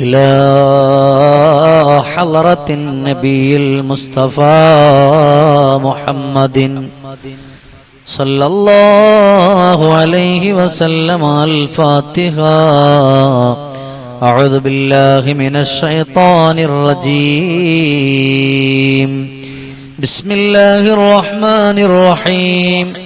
إلى حضرة النبي المصطفى محمد صلى الله عليه وسلم الفاتحة. أعوذ بالله من الشيطان الرجيم. بسم الله الرحمن الرحيم.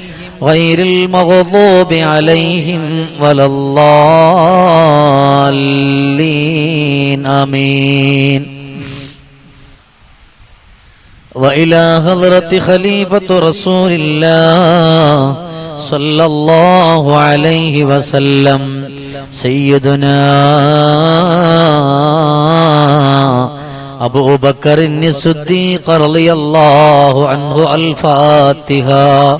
غير المغضوب عليهم ولا الضالين آمين. وإلى حضرة خليفة رسول الله صلى الله عليه وسلم سيدنا أبو بكر الصديق رضي الله عنه الفاتحة.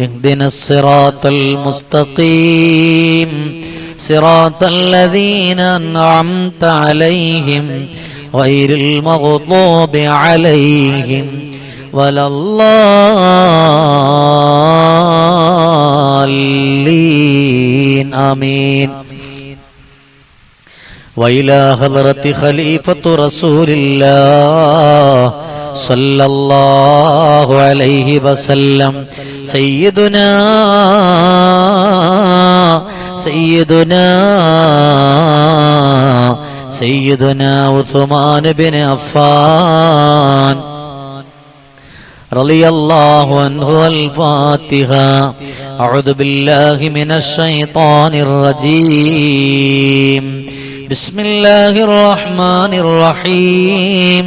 اهدنا الصراط المستقيم. صراط الذين أنعمت عليهم غير المغضوب عليهم ولا الضالين. آمين. وإلى حضرة خليفة رسول الله صلى الله عليه وسلم. سيدنا سيدنا سيدنا عثمان بن عفان رضي الله عنه الفاتحة أعوذ بالله من الشيطان الرجيم. بسم الله الرحمن الرحيم.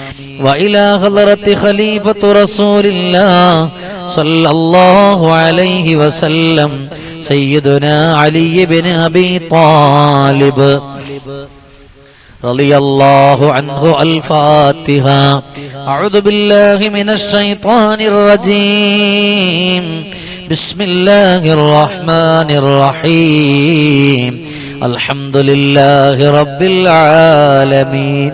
وإلى حضرة خليفة رسول الله صلى الله عليه وسلم سيدنا علي بن أبي طالب. رضي الله عنه الفاتحة. أعوذ بالله من الشيطان الرجيم. بسم الله الرحمن الرحيم. الحمد لله رب العالمين.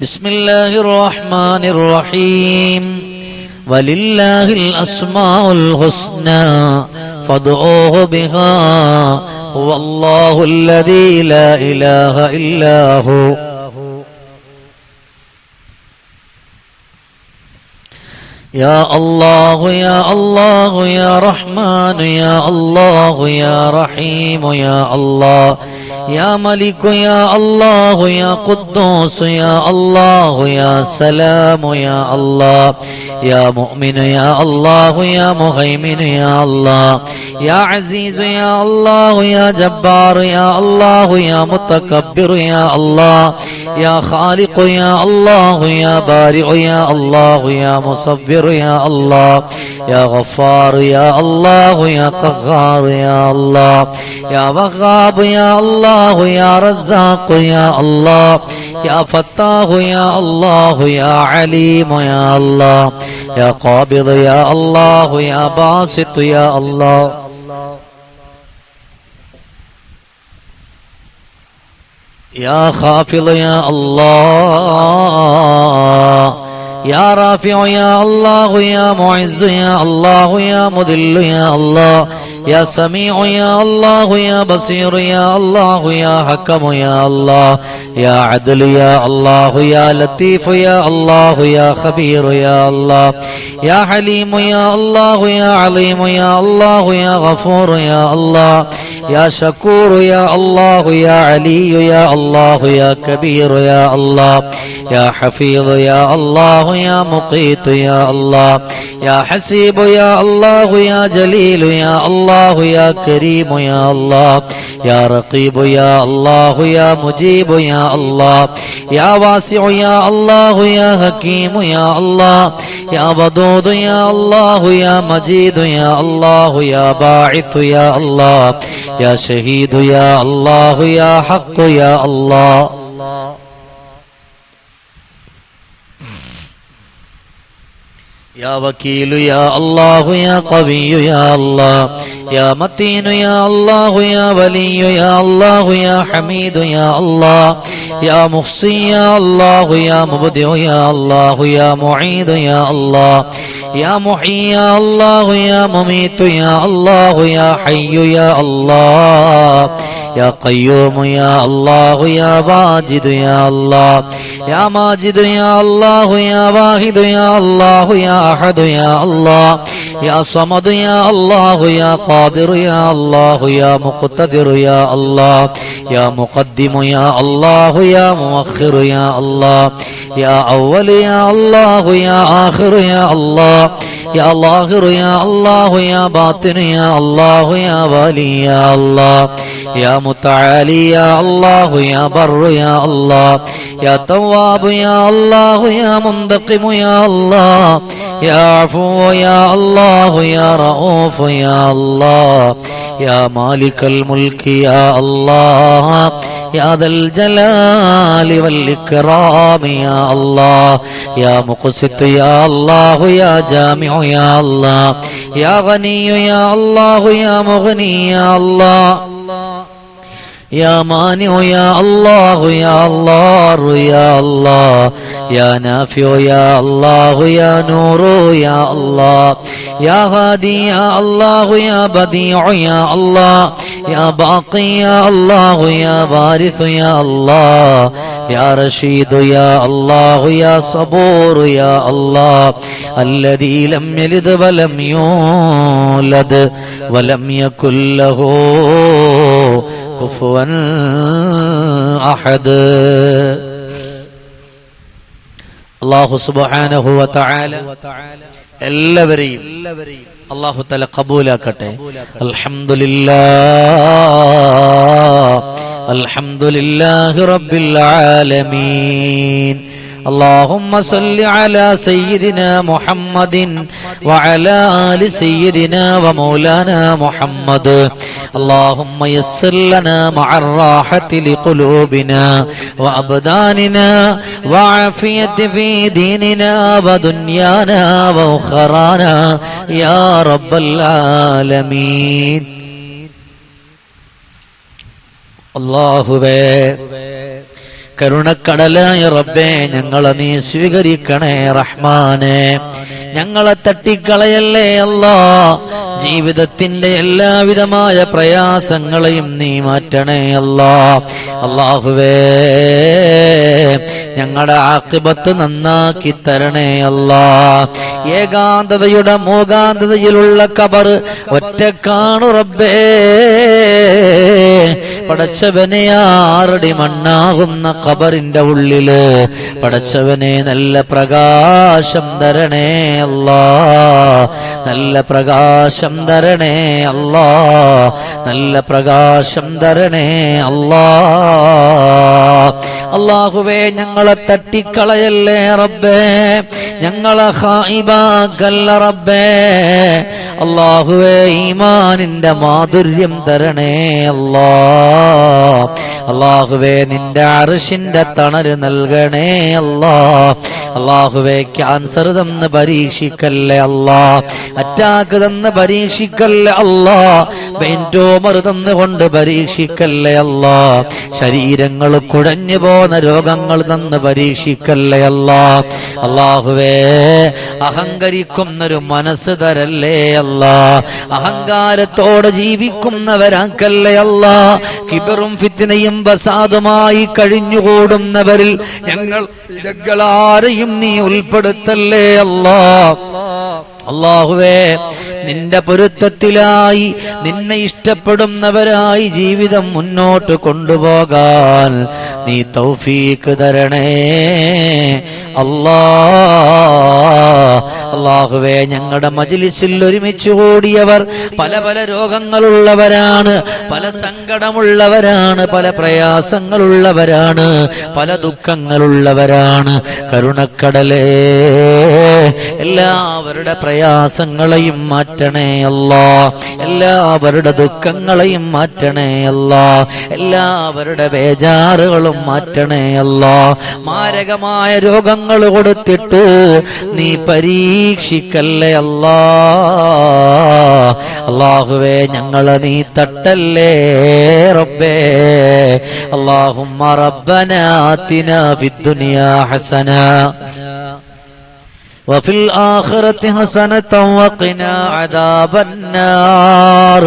بسم الله الرحمن الرحيم ولله الأسماء الحسنى فادعوه بها هو الله الذي لا إله إلا هو يا الله يا الله يا رحمن يا الله يا رحيم يا الله يا ملك يا الله يا قدوس يا الله يا سلام يا الله يا مؤمن يا الله يا مهيمن يا الله يا عزيز يا الله يا جبار يا الله يا متكبر يا الله يا خالق يا الله يا بارئ يا الله يا مصبر يا الله يا غفار يا الله يا قهار يا الله يا وهاب يا الله يا رزاق يا الله يا فتاه يا الله يا عليم يا الله يا قابض يا الله يا باسط يا الله. يا خافض يا الله. يا رافع يا الله يا معز يا الله يا مذل يا الله يا سميع يا الله يا بصير يا الله يا حكم يا الله يا عدل يا الله يا لطيف يا الله يا خبير يا الله يا حليم يا الله يا عليم يا الله يا غفور يا الله يا شكور يا الله يا علي يا الله يا كبير يا الله يا حفيظ يا الله يا مقيت يا الله يا حسيب يا الله يا جليل يا الله يا كريم يا الله يا رقيب يا الله يا مجيب يا الله يا واسع يا الله يا حكيم يا الله يا ودود يا الله يا مجيد يا الله يا باعث يا الله يا شهيد يا الله يا حق يا الله يا وكيل يا الله يا قوي يا الله يا متين يا الله يا ولي يا الله يا حميد يا الله يا محصي يا الله يا مبدع يا الله يا معيد يا الله يا محيي يا الله يا مميت يا الله يا حي يا الله يا قيوم يا الله يا واجد يا الله يا ماجد يا الله يا واحد يا الله يا أحد يا الله يا صمد يا الله يا قادر يا الله يا مقتدر يا الله يا مقدم يا الله يا مؤخر يا الله يا أول يا الله يا آخر يا الله يا ظاهر يا الله يا باطن يا الله يا ولي يا الله يا متعالي يا الله يا بر يا الله يا تواب يا الله يا منتقم يا الله يا عفو يا الله يا رؤوف يا الله يا مالك الملك يا الله يا ذا الجلال والإكرام يا الله يا مقسط يا الله يا جامع يا الله يا غني يا الله يا مغني يا الله يا مانع يا الله يا الله يا الله يا نافع يا الله يا نور يا الله يا هادي يا الله يا بديع يا الله يا باقي يا الله يا وارث يا الله يا رشيد يا الله يا صبور يا الله الذي لم يلد ولم يولد ولم يكن له كفوا أحد അള്ളാഹു സുബ്ഹാനഹു വ തആല എല്ലാവരെയും അള്ളാഹു തല കബൂലാക്കട്ടെ അൽഹംദുലില്ലാ അൽഹംദുലില്ലാഹി റബ്ബിൽ ആലമീൻ اللهم صل على سيدنا محمد وعلى آل سيدنا ومولانا محمد اللهم يسر لنا مع الراحة لقلوبنا وأبداننا وعافية في ديننا ودنيانا وأخرانا يا رب العالمين الله കരുണക്കടലായ റബ്ബേ ഞങ്ങളെ നീ സ്വീകരിക്കണേ റഹ്മാനെ. ഞങ്ങളെ തട്ടിക്കളയല്ലേ അല്ലാ? ജീവിതത്തിന്റെ എല്ലാവിധമായ പ്രയാസങ്ങളെയും നീ മാറ്റണേ അല്ലാ. അള്ളാഹുവേ ഞങ്ങളുടെ ആക്ഷിപത്ത് നന്നാക്കി തരണേ അല്ലാ. ഏകാന്തതയുടെ മൂകാന്തതയിലുള്ള കബർ ഒറ്റക്കാണു കാണു റബ്ബേ. പടച്ചവനെ ആറടി മണ്ണാകുന്ന കബറിന്റെ ഉള്ളിൽ പടച്ചവനെ നല്ല പ്രകാശം തരണേ അല്ലാ. നല്ല പ്രകാശം തരണേ അല്ലാ. നല്ല പ്രകാശം തരണേ അല്ലാ. അള്ളാഹുവേ ഞങ്ങളെ തട്ടിക്കളയല്ലേ റബ്ബേ? ഞങ്ങളെ ഹായിബാക്കല്ല റബ്ബേ. അള്ളാഹുവേ ഈമാനിന്റെ മാധുര്യം തരണേ അല്ലാ. അള്ളാഹുവേ നിന്റെ അറിഷിന്റെ തണൽ നൽകണേ അല്ലാ. അള്ളാഹുവേ ക്യാൻസർ തന്ന് പരീക്ഷിക്കല്ലേ അല്ലാ. അറ്റാക്ക് തന്ന് പരീക്ഷിക്കല്ലേ അല്ലാ. ബ്രെയിൻ ട്യൂമർ തന്നുകൊണ്ട് പരീക്ഷിക്കല്ലേ അല്ല. ശരീരങ്ങൾ കുഴഞ്ഞു പോന്ന രോഗങ്ങൾ തന്ന് പരീക്ഷിക്കല്ലേ അല്ല. അള്ളാഹുവേ അഹങ്കരിക്കുന്നൊരു മനസ്സ് തരല്ലേ അല്ല. അഹങ്കാരത്തോടെ ജീവിക്കുന്നവരാക്കല്ലേ അല്ല. കിബറും ഫിത്തിനയും ബസാദുമായി കഴിഞ്ഞുകൂടുന്നവരിൽ ഞങ്ങൾ ഞങ്ങളാരെയും നീ ഉൾപ്പെടുത്തല്ലേ അല്ലാ. അള്ളാഹുവേ നിന്റെ പൊരുത്തത്തിലായി നിന്നെ ഇഷ്ടപ്പെടുന്നവരായി ജീവിതം മുന്നോട്ട് കൊണ്ടുപോകാൻ നീ തൗഫീക്ക് തരണേ. അല്ലാ അള്ളാഹുവേ ഞങ്ങളുടെ മജിലിസിൽ ഒരുമിച്ച് കൂടിയവർ പല പല രോഗങ്ങളുള്ളവരാണ് പല സങ്കടമുള്ളവരാണ് പല പ്രയാസങ്ങളുള്ളവരാണ് പല ദുഃഖങ്ങളുള്ളവരാണ്. കരുണക്കടലേ എല്ലാവരുടെ പ്രയാസങ്ങളെയും മാറ്റണേ അല്ലാ. എല്ലാവരുടെ ദുഃഖങ്ങളെയും മാറ്റണേ അല്ലാ. എല്ലാവരുടെ ബേജാറുകളും മാറ്റണേ അല്ലാ മാരകമായ രോഗങ്ങൾ കൊടുത്തിട്ട് നീ പരീക്ഷിക്കല്ലേ അല്ലാ അള്ളാഹുവേ ഞങ്ങളെ നീ തട്ടല്ലേ റബ്ബേ اللهم ربنا آتنا في الدنيا حسنة وفي الآخرة حسنة وقنا عذاب النار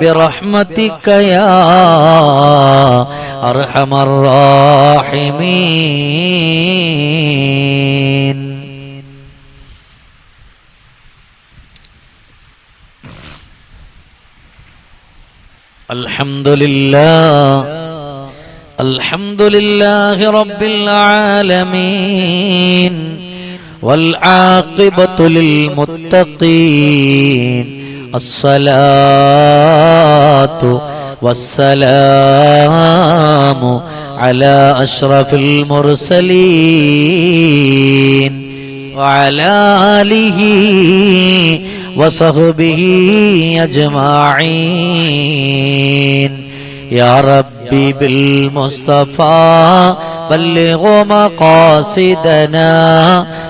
برحمتك يا أرحم الراحمين. الحمد لله الحمد لله رب العالمين والعاقبة للمتقين. الصلاة والسلام على أشرف المرسلين وعلى آله وصحبه أجمعين. يا ربي بالمصطفى بلغ مقاصدنا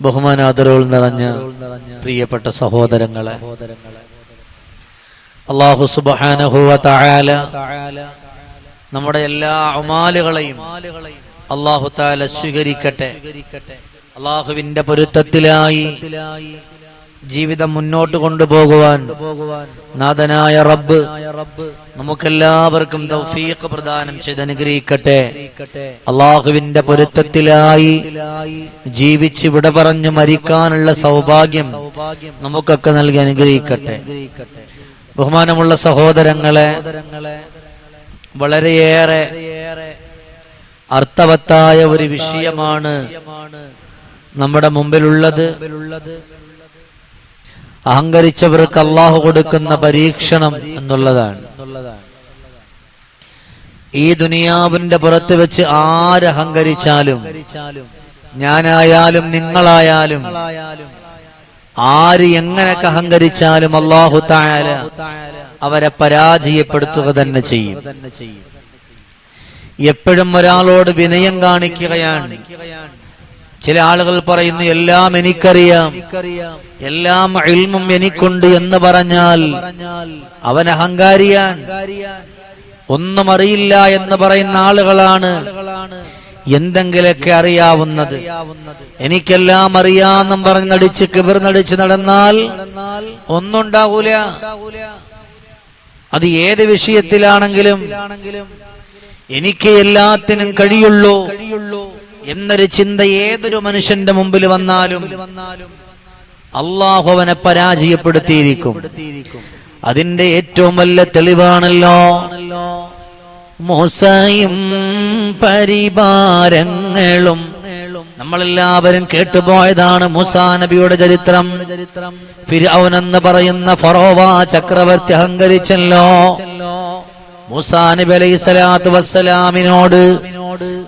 ബഹുമാനാദരവുകൾ നിറഞ്ഞ പ്രിയപ്പെട്ട സഹോദരങ്ങളെ. അള്ളാഹു സുബാനഹുവ നമ്മുടെ എല്ലാ അമാലുകളെയും അള്ളാഹു താല സ്വീകരിക്കട്ടെ. അള്ളാഹുവിന്റെ പൊരുത്തത്തിലായി ജീവിതം മുന്നോട്ട് കൊണ്ടുപോകുവാൻ നാഥനായ റബ്ബ് നമുക്കെല്ലാവർക്കും തൗഫീഖ് പ്രദാനം ചെയ്ത് അനുഗ്രഹിക്കട്ടെ അള്ളാഹുവിന്റെ പൊരുത്തത്തിലായി ജീവിച്ച് വിട പറഞ്ഞു മരിക്കാനുള്ള സൗഭാഗ്യം നമുക്കൊക്കെ നൽകി അനുഗ്രഹിക്കട്ടെ. ബഹുമാനമുള്ള സഹോദരങ്ങളെ വളരെയേറെ അർത്ഥവത്തായ ഒരു വിഷയമാണ് നമ്മുടെ മുമ്പിലുള്ളത്. അഹങ്കരിച്ചവർക്ക് അള്ളാഹു കൊടുക്കുന്ന പരീക്ഷണം എന്നുള്ളതാണ്. ഈ ദുനിയാവിന്റെ പുറത്ത് വെച്ച് ആരഹങ്കരിച്ചാലും ഞാനായാലും നിങ്ങളായാലും ആര് എങ്ങനെയൊക്കെ അഹങ്കരിച്ചാലും അള്ളാഹു തായാല അവരെ പരാജയപ്പെടുത്തുക തന്നെ ചെയ്യും. എപ്പോഴും ഒരാളോട് വിനയം കാണിക്കുകയാണ്. ചില ആളുകൾ പറയുന്നു എല്ലാം എനിക്കറിയാം. എല്ലാം ഇൽമും എനിക്കുണ്ട് എന്ന് പറഞ്ഞാൽ അവൻ അഹങ്കാരിയാൻ ഒന്നും അറിയില്ല എന്ന് പറയുന്ന ആളുകളാണ് എന്തെങ്കിലൊക്കെ അറിയാവുന്നത്. എനിക്കെല്ലാം അറിയാന്നും പറഞ്ഞ് നടിച്ച് കിബിർന്നടിച്ച് നടന്നാൽ ഒന്നും ഉണ്ടാകൂല അത് ഏത് വിഷയത്തിലാണെങ്കിലും എനിക്ക് എല്ലാത്തിനും കഴിയുള്ളൂ. എന്നൊരു ചിന്ത ഏതൊരു മനുഷ്യന്റെ മുമ്പിൽ വന്നാലും അള്ളാഹു അവനെ പരാജയപ്പെടുത്തിയിരിക്കും. അതിന്റെ ഏറ്റവും വലിയ തെളിവാണല്ലോ. മോസയും പരിപാരങ്ങളും. നമ്മളെല്ലാവരും കേട്ടുപോയതാണ് മൂസാ നബിയുടെ ചരിത്രം. ഫിരൗൻ എന്ന് പറയുന്ന ഫറോവ ചക്രവർത്തി അഹങ്കരിച്ചല്ലോ. മൂസാ നബി അലൈഹി സ്വലാത്തു വസ്സലാമിനോട്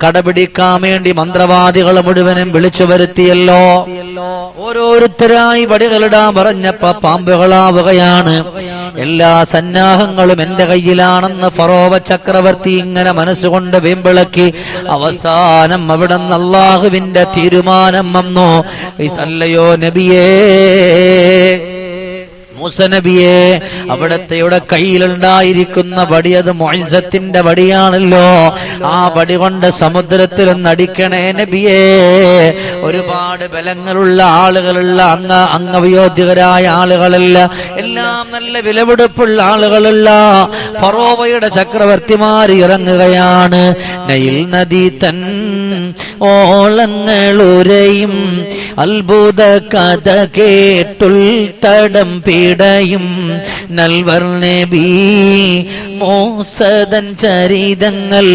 കടപിടിക്കാൻ വേണ്ടി മന്ത്രവാദികൾ മുഴുവനും വിളിച്ചു വരുത്തിയല്ലോ. ഓരോരുത്തരായി വടികളിടാൻ പറഞ്ഞപ്പ പാമ്പുകളാവുകയാണ്. എല്ലാ സന്നാഹങ്ങളും എന്റെ കയ്യിലാണെന്ന് ഫറോവ ചക്രവർത്തി ഇങ്ങനെ മനസ്സുകൊണ്ട് വീമ്പിളക്കി അവസാനം അവിടെ നല്ലാഹുവിന്റെ അള്ളാഹുവിന്റെ തീരുമാനം വന്നു. അല്ലയോ നബിയേ. മൂസ നബിയെ അവിടത്തെയുടെ കയ്യിലുണ്ടായിരിക്കുന്ന വടി അത് മൊയ്സത്തിന്റെ വടിയാണല്ലോ. ആ വടി കൊണ്ട് സമുദ്രത്തിൽ നടിക്കണേ അടിക്കണേ നബിയേ. ഒരുപാട് ബലങ്ങളുള്ള ആളുകളുള്ള അംഗ അംഗവയോധികരായ ആളുകളല്ല എല്ലാം നല്ല വിലപിടിപ്പുള്ള ആളുകളല്ല ഫറോവയുടെ ചക്രവർത്തിമാർ ഇറങ്ങുകയാണ്. നയിൽ നദി തൻ ഓളങ്ങളുരയും അത്ഭുത കഥ കേട്ടുൾ തടം പീടയും നൽവർ നബി മോസതൻ ചരിതങ്ങൾ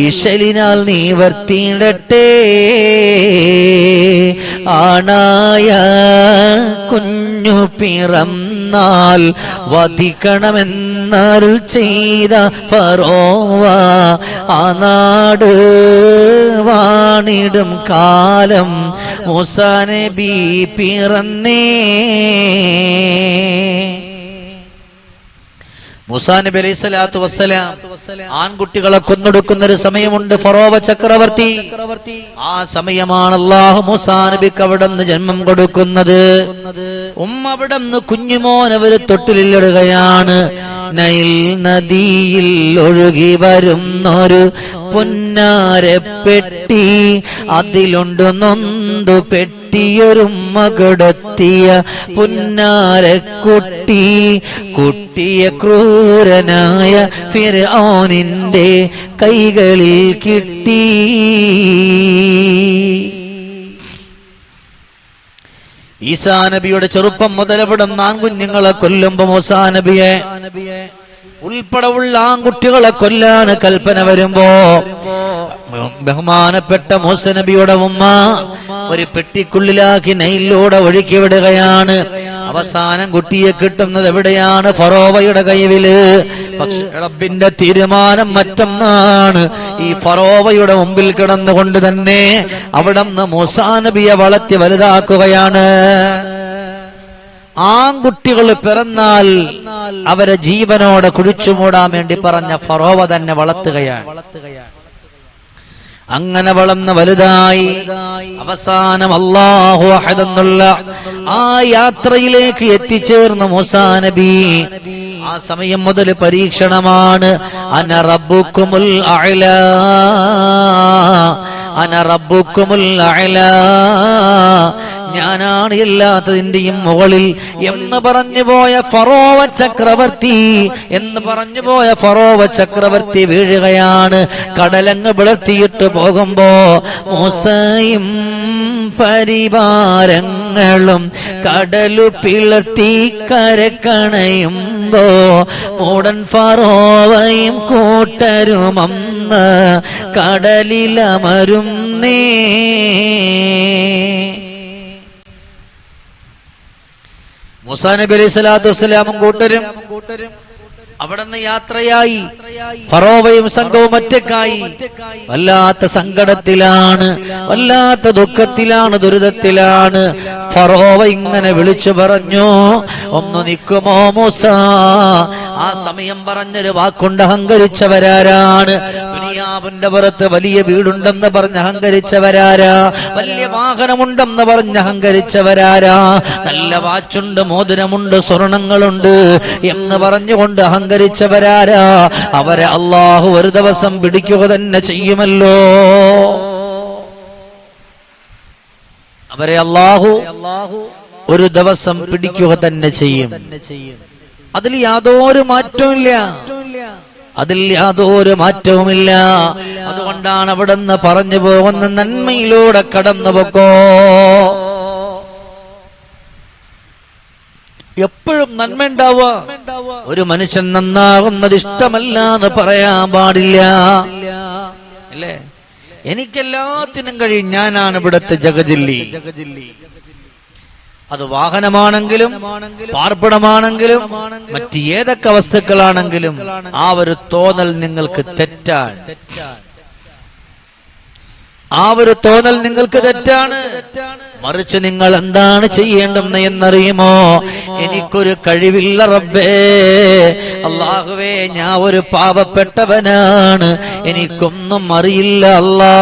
ഇശലിനാൽ നീ വർത്തിയിടട്ടെ ആണായ കുഞ്ഞു പിറന്നാൽ വധിക്കണമെന്നരുൾ ചെയ്ത ഫറോവ ആ നാട് വാണിടും കാലം മുസാനബി പിറന്നേ. മുസാ നബി അലൈഹി സ്വലാത്തു വസ്സലാം ആൺകുട്ടികളെ കൊന്നൊടുക്കുന്ന ഒരു സമയമുണ്ട് ഫറോവ ചക്രവർത്തി. ആ സമയമാണ് അള്ളാഹു മുസാ നബിക്ക് അവിടെ നിന്ന് ജന്മം കൊടുക്കുന്നത്. ഉമ്മ അവിടെ നിന്ന് കുഞ്ഞുമോൻ അവർ തൊട്ടിലിടുകയാണ് നൈൽ നദിയിൽ ഒഴുകി വരുന്നൊരു പൊന്നാരപ്പെട്ടി അതിലുണ്ട് നൊന്തു പെട്ടിയൊരുമ്മ കിടത്തിയ പുന്നാരക്കുട്ടി കുട്ടിയ ക്രൂരനായ ഫിർ ഫിർഔനിന്റെ കൈകളിൽ കിട്ടി. ഈസാ നബിയുടെ ചെറുപ്പം മുതലവിടം ആൺകുഞ്ഞുങ്ങളെ കൊല്ലുമ്പോ മൂസാ നബിയെ ഉൾപ്പെടെയുള്ള ആൺകുട്ടികളെ കൊല്ലാന് കൽപ്പന വരുമ്പോ ബഹുമാനപ്പെട്ട മൂസ നബിയുടെ ഉമ്മ ഒരു പെട്ടിക്കുള്ളിലാക്കി നൈലിലൂടെ ഒഴുക്കി വിടുകയാണ് അവസാനം കുട്ടിയെ കിട്ടുന്നത് എവിടെയാണ്? ഫറോവയുടെ കൈവിൽ. പക്ഷെ റബ്ബിന്റെ തീരുമാനം മറ്റൊന്നാണ്. ഈ ഫറോവയുടെ മുമ്പിൽ കിടന്നുകൊണ്ട് തന്നെ അവിടെ നിന്ന് മൂസാ നബിയെ വളർത്തി വലുതാക്കുകയാണ്. ആൺകുട്ടികൾ പിറന്നാൽ അവരെ ജീവനോടെ കുഴിച്ചുമൂടാൻ വേണ്ടി പറഞ്ഞ ഫറോവ തന്നെ വളർത്തുകയാണ് വളർത്തുകയാണ്. അങ്ങനെ വളർന്ന് വലുതായി. അവസാനം അള്ളാഹു അഹദെന്നുള്ള ആ യാത്രയിലേക്ക് എത്തിച്ചേർന്ന മൂസാ നബി. ആ സമയം മുതൽ പരീക്ഷണമാണ്. അന റബ്ബുക്കുമുൽ അഅല. അന ഞാനാണ് എല്ലാത്തതിന്റെയും മുകളിൽ എന്ന് പറഞ്ഞു പോയ ഫറോവ ചക്രവർത്തി എന്ന് പറഞ്ഞു പോയ ഫറോവ ചക്രവർത്തി വീഴുകയാണ്. കടലങ്ങ് വിളത്തിയിട്ട് പോകുമ്പോ മൂസയും പരിവാരങ്ങളും കടലു പിളത്തി കരക്കണയുമ്പോ മൂടൻ ഫറോവയും കൂട്ടരുമന്ന് കടലിലമരും നേ മുസാ നബി അലൈഹി സ്വലാത്തു വസ്സലാമും കൂട്ടരും അവിടുന്ന് യാത്രയായി. ഫറോവയും സംഘവും ഒറ്റക്കായി. വല്ലാത്ത സങ്കടത്തിലാണ് വല്ലാത്ത ദുഃഖത്തിലാണ് ദുരിതത്തിലാണ്. ഫറോവ ഇങ്ങനെ വിളിച്ചു പറഞ്ഞു ഒന്ന് നിൽക്കുമോ മൂസ? ആ സമയം പറഞ്ഞൊരു വാക്കുണ്ട് അഹങ്കരിച്ചവരാരാണ്. ദുനിയാവിന്റെ പുറത്ത് വലിയ വീടുണ്ടെന്ന് പറഞ്ഞ് അഹങ്കരിച്ചവരാരാ? വലിയ വാഹനമുണ്ടെന്ന് പറഞ്ഞ് അഹങ്കരിച്ചവരാരാ? നല്ല വാച്ചുണ്ട് മോതിരമുണ്ട് സ്വർണങ്ങളുണ്ട് എന്ന് പറഞ്ഞുകൊണ്ട് അഹങ്കരിച്ചവരാരാ? അവരെ അള്ളാഹു ഒരു ദിവസം പിടിക്കുക തന്നെ ചെയ്യുമല്ലോ. അവരെ അള്ളാഹു ഒരു ദിവസം പിടിക്കുക തന്നെ ചെയ്യും. അതിൽ യാതൊരു മാറ്റവുമില്ല അതിൽ യാതൊരു മാറ്റവുമില്ല. അതുകൊണ്ടാണ് അവിടുന്ന് പറഞ്ഞു പോകുന്ന നന്മയിലൂടെ കടന്നു പൊക്കോ. എപ്പോഴും നന്മ ഉണ്ടാവുക. ഒരു മനുഷ്യൻ നന്നാകുന്നത് ഇഷ്ടമല്ല എന്ന് പറയാൻ പാടില്ല. അല്ലേ? എനിക്കെല്ലാത്തിനും കഴിയും. ഞാനാണ് ഇവിടുത്തെ ജഗജില്ലി. അത് വാഹനമാണെങ്കിലും പാർപ്പിടമാണെങ്കിലും മറ്റ് ഏതൊക്കെ വസ്തുക്കളാണെങ്കിലും ആ ഒരു തോന്നൽ നിങ്ങൾക്ക് തെറ്റാണ്. ആ ഒരു തോന്നൽ നിങ്ങൾക്ക് തെറ്റാണ്. മറിച്ച് നിങ്ങൾ എന്താണ് ചെയ്യേണ്ടെന്ന് എന്നറിയുമോ? എനിക്കൊരു കഴിവില്ല റബ്ബേ. അള്ളാഹുവേ ഞാൻ ഒരു പാപപ്പെട്ടവനാണ്. എനിക്കൊന്നും അറിയില്ല അല്ലാ.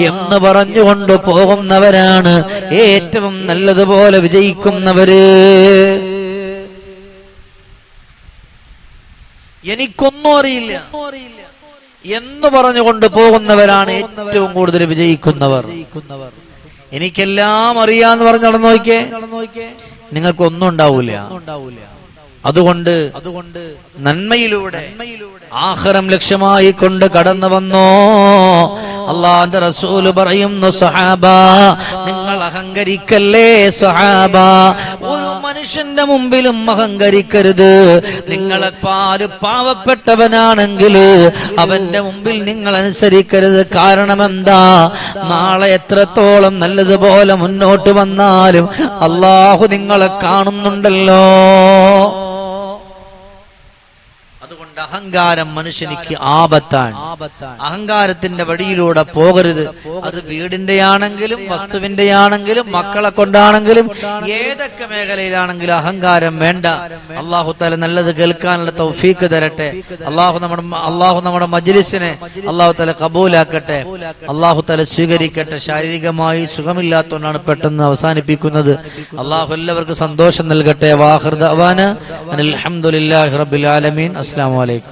എന്ന് പറഞ്ഞുകൊണ്ട് പോകുന്നവരാണ് ഏറ്റവും നല്ലതുപോലെ വിജയിക്കുന്നവര്. എനിക്കൊന്നും അറിയില്ല. എന്ന് പറഞ്ഞുകൊണ്ട് പോകുന്നവരാണ് ഏറ്റവും കൂടുതൽ വിജയിക്കുന്നവർ. എനിക്കെല്ലാം അറിയാന്ന് പറഞ്ഞ് നടന്നു നോക്കിയേ. നിങ്ങൾക്ക് ഒന്നും ഉണ്ടാവൂല. അതുകൊണ്ട് അതുകൊണ്ട് നന്മയിലൂടെ ആഹാരം ലക്ഷ്യമായി കൊണ്ട് കടന്നു വന്നോ. അള്ളാന്റെ റസൂൽ പറയുന്നു സഹാബ നിങ്ങൾ അഹങ്കരിക്കല്ലേ സഹാബ? ഒരു മനുഷ്യന്റെ മുമ്പിലും അഹങ്കരിക്കരുത്. നിങ്ങളെ പാൽ പാവപ്പെട്ടവനാണെങ്കിൽ അവന്റെ മുമ്പിൽ നിങ്ങൾ അനുസരിക്കരുത്. കാരണം എന്താ നാളെ എത്രത്തോളം നല്ലതുപോലെ മുന്നോട്ട് വന്നാലും അള്ളാഹു നിങ്ങളെ കാണുന്നുണ്ടല്ലോ. അതുകൊണ്ട് അഹങ്കാരം മനുഷ്യനിക്ക് ആപത്താണ്. അഹങ്കാരത്തിന്റെ വഴിയിലൂടെ പോകരുത്. അത് വീടിന്റെ ആണെങ്കിലും വസ്തുവിന്റെ ആണെങ്കിലും മക്കളെ കൊണ്ടാണെങ്കിലും ഏതൊക്കെ മേഖലയിലാണെങ്കിലും അഹങ്കാരം വേണ്ട. അള്ളാഹു തല നല്ലത് കേൾക്കാനുള്ള തൗഫീക്ക് തരട്ടെ. അള്ളാഹു നമ്മുടെ അള്ളാഹു നമ്മുടെ മജ്ലിസിനെ അള്ളാഹു തല കബൂലാക്കട്ടെ. അള്ളാഹു തല സ്വീകരിക്കട്ടെ. ശാരീരികമായി സുഖമില്ലാത്തതുകൊണ്ടാണ് പെട്ടെന്ന് അവസാനിപ്പിക്കുന്നത്. അള്ളാഹു എല്ലാവർക്കും സന്തോഷം നൽകട്ടെ. വാഹൃദ് അവാന റബ്ബിൽ ആലമീൻ. അസ്സാം വലൈക്കും আলাইকুম